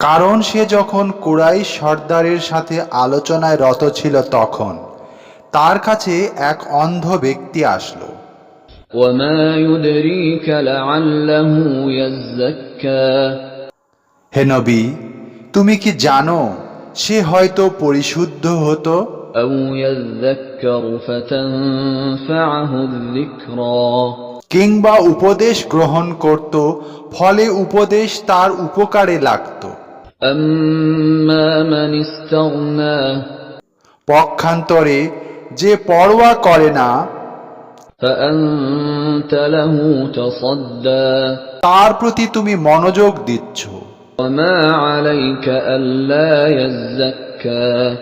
কারণ সে যখন কুরাই সর্দারের সাথে আলোচনায় রত ছিল তখন তার কাছে এক অন্ধ ব্যক্তি আসলো। হে নবী তুমি কি জানো সে হয়তো পরিশুদ্ধ হতো? কিংবা উপদেশ গ্রহণ করত ফলে উপদেশ তার উপকারে লাগতো। পক্ষান্তরে যে পরোয়া করে না فأنت له تصدى তার প্রতি তুমি মনোযোগ দিচ্ছ وما عليك ألا يزكى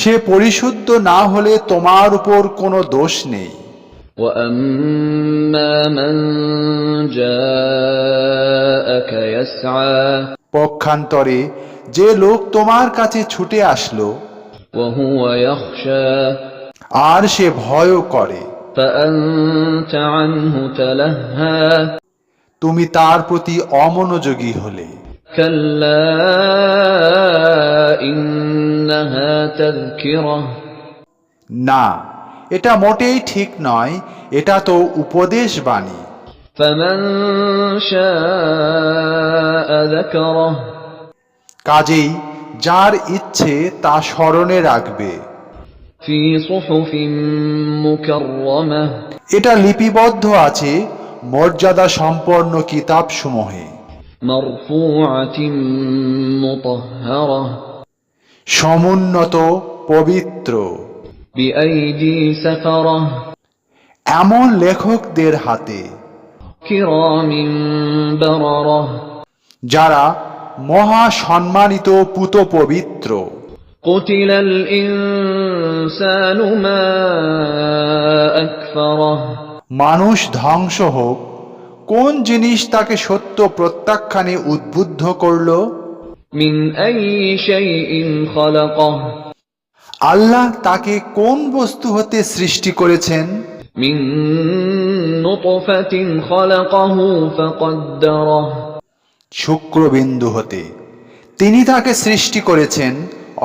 সে পরিশুদ্ধ না হলে তোমার উপর কোনো দোষ নেই وأما من جاءك يسعى পক্ষান্তরে যে লোক তোমার কাছে ছুটে আসলো আর সে ভয়ও করে। তুমি তার প্রতি অমনোযোগী হলে। না এটা মোটেই ঠিক নয় এটা তো উপদেশ বাণী কাজেই যার ইচ্ছে তা স্মরণে রাখবে। এটা লিপিবদ্ধ আছে মর্যাদা সম্পন্ন কিতাব সমূহে সমুন্নত পবিত্র। এমন লেখকদের হাতে যারা মহা সম্মানিত পুত পবিত্র মানুষ ধ্বংস হোক কোন জিনিস তাকে সত্য প্রত্যাখ্যানে উদ্বুদ্ধ করল? আল্লাহ তাকে কোন বস্তু হতে সৃষ্টি করেছেন? من نطفة خلقه فقدره শুক্রবিন্দু হতে তিনি তাকে সৃষ্টি করেছেন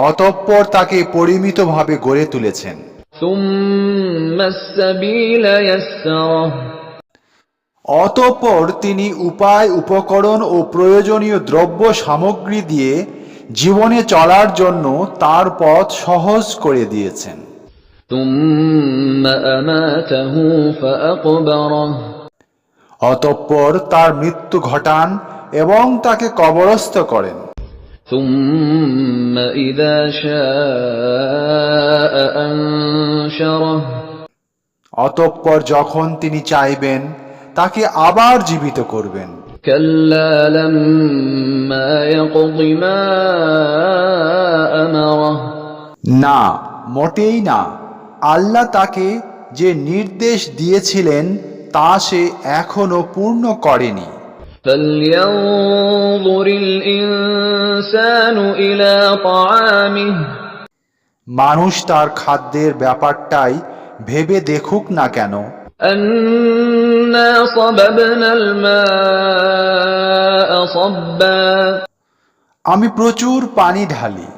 অতঃপর তাকে পরিমিতভাবে গড়ে তুলেছেন ثم السبيل يسره অতঃপর তিনি উপায় উপকরণ ও প্রয়োজনীয় দ্রব্য সামগ্রী দিয়ে জীবনে চলার জন্য তার পথ সহজ করে দিয়েছেন ثم أماته فأقبره অতঃপর তার মৃত্যু ঘটান এবং তাকে কবরস্থ করেন। অতঃপর যখন তিনি চাইবেন তাকে আবার জীবিত করবেন। না মোটেই না। আল্লাহ তাকে যে নির্দেশ দিয়েছিলেন তা সে এখনও পূর্ণ করেনি। মানুষ তার খাদ্যের ব্যাপারটাই ভেবে দেখুক না কেন। আমি প্রচুর পানি ঢালি।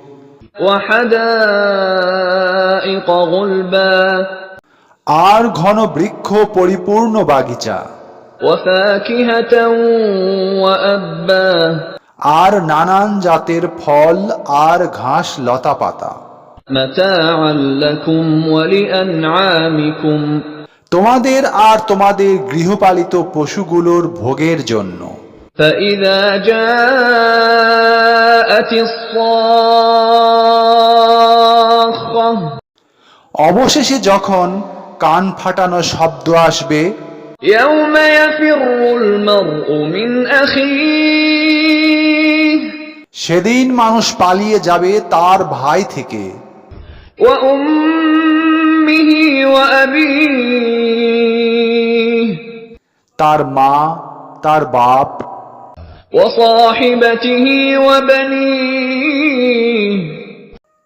আর ঘন বৃক্ষ পরিপূর্ণ বাগিচা وفاكهة وأبا আর নানান জাতের ফল আর ঘাস লতা পাতা متاعا لكم ولأنعامكم তোমাদের আর তোমাদের গৃহপালিত পশুগুলোর ভোগের জন্য فإذا جاءت الصاخة অবশেষে যখন কান ফাটানো শব্দ আসবে সেদিন মানুষ পালিয়ে যাবে তার ভাই থেকে। তার মা তার বাপ।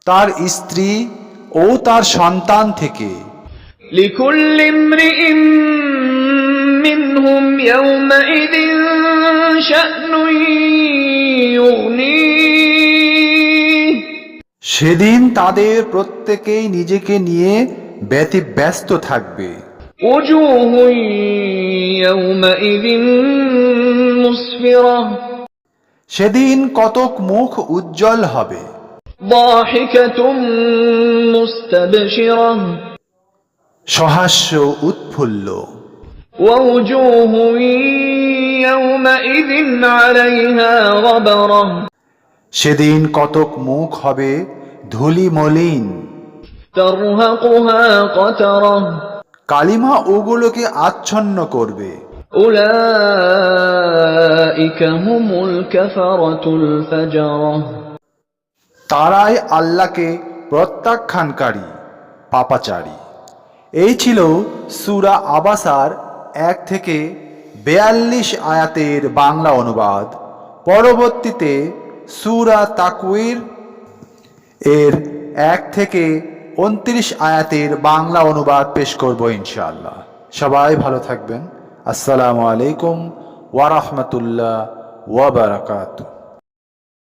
তার স্ত্রী ও তার সন্তান থেকে لكل امرئ منهم يومئذ شأن يغنيه সেদিন তাদের প্রত্যেকেই নিজেকে নিয়ে ব্যতিব্যস্ত থাকবে وجوه يومئذ مسفرة সেদিন কতক মুখ উজ্জ্বল হবে ضاحكة مستبشرة সহাস্য উৎফুল্ল। সেদিন কতক মুখ হবে ধুলি মলিন। কালিমা ওগুলোকে আচ্ছন্ন করবে। উলাইকা হুমুল কাফারাতুল ফাজারা তারাই আল্লাহকে প্রত্যাখ্যানকারী, পাপাচারী। এই ছিল সুরা আবাসার এক থেকে বেয়াল্লিশ আয়াতের বাংলা অনুবাদ। পরবর্তীতে সুরা তাকউইর এর এক থেকে উনত্রিশ আয়াতের বাংলা অনুবাদ পেশ করব ইনশাআল্লাহ। সবাই ভালো থাকবেন। আসসালামু আলাইকুম ওয়ারহমতুল্লাহ ওয়াবারাকাতুহ